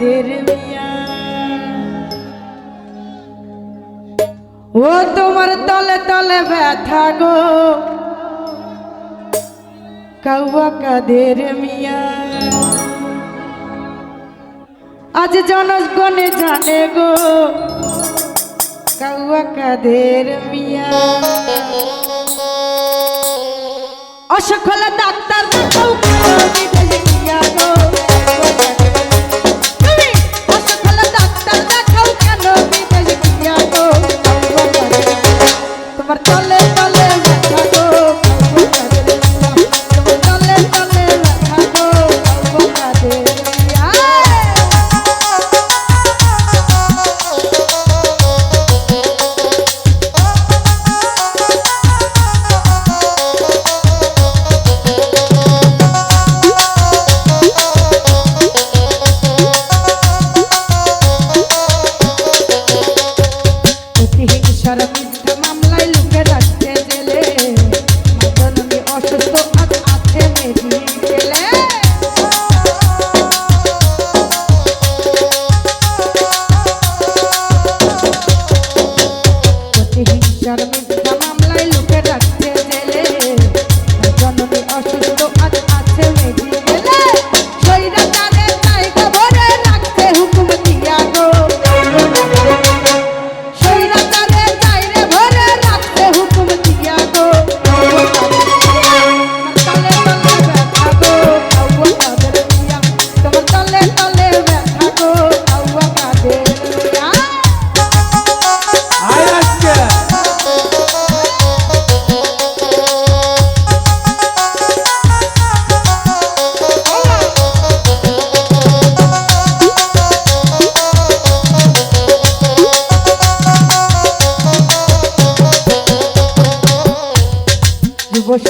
মোদের ও তোমার তলে তলে ব্যথা গো। কৌয়া কাদের মিয়া? আজ জনগণে জানে গো কৌয়া কাদের মিয়া? অসফল ডাক্তার গো।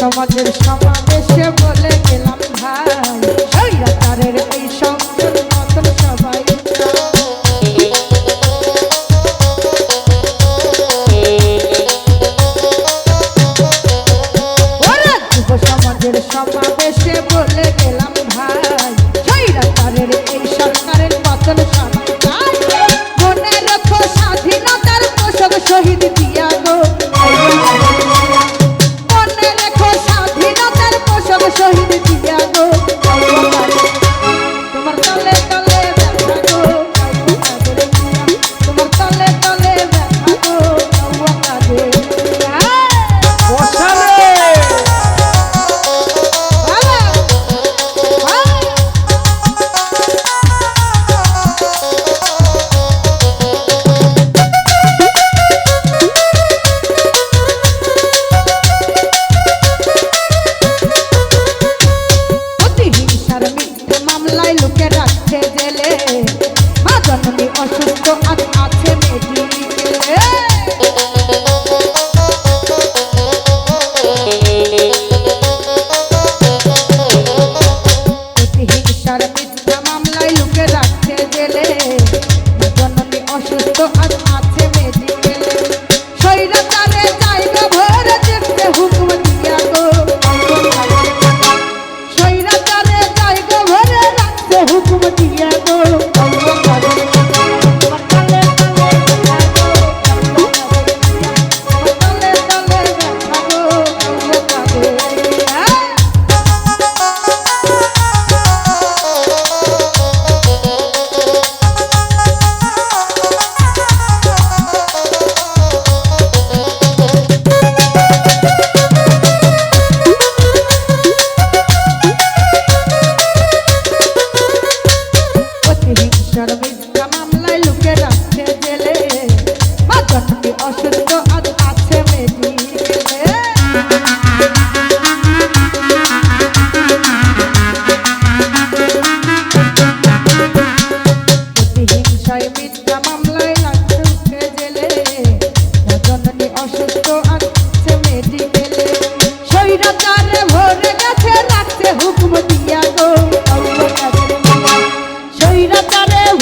সমাজের সামনে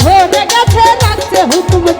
হয়ে গেছে লাগছে হুকুম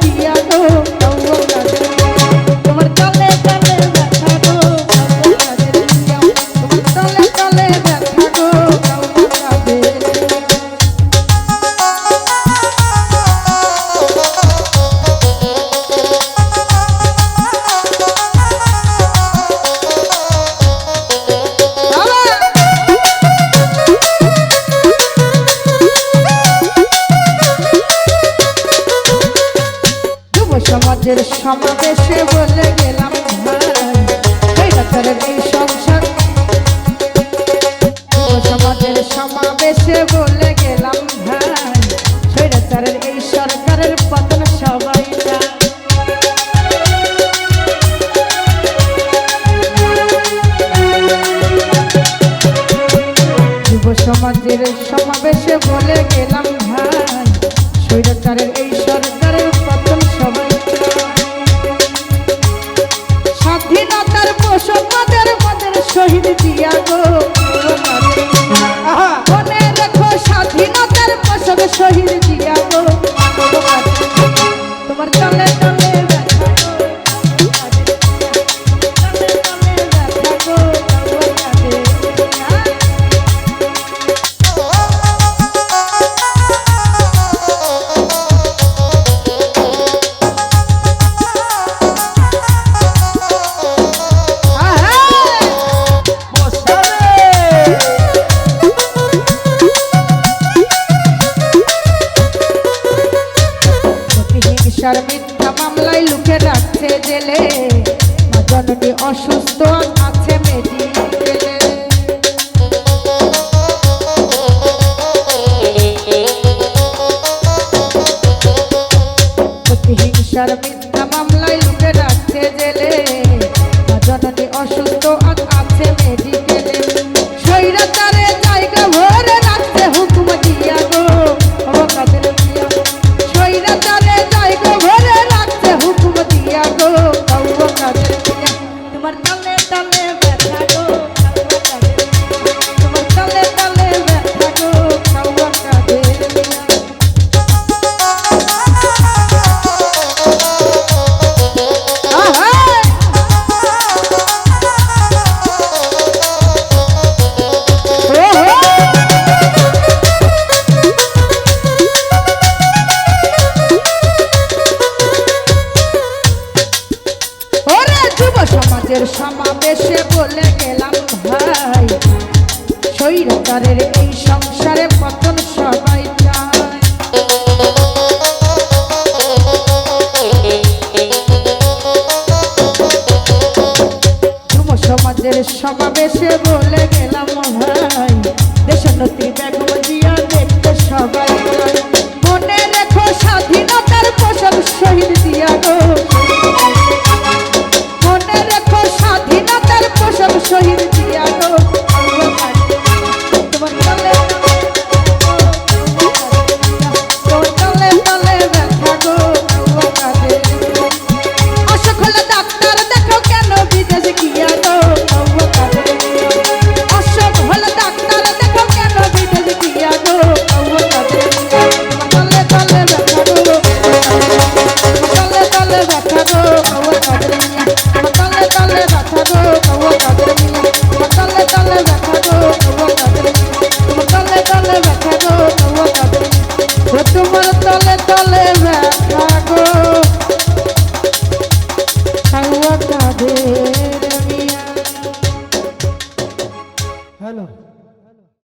সমাবেশে বলে গেলাম হ্যাঁ, ভাই রাতের এই সংসার সমাজের সমাবেশে বলে গেলাম হ্যাঁ, ভাই সৈরাচারের এই সরকারের পতন সবাই সমাজের gotta be আজকের সমাবেশে বলে গেলাম ভাই শৈরতারের এই সংসারে পতন সবাই সমাবেশে বলে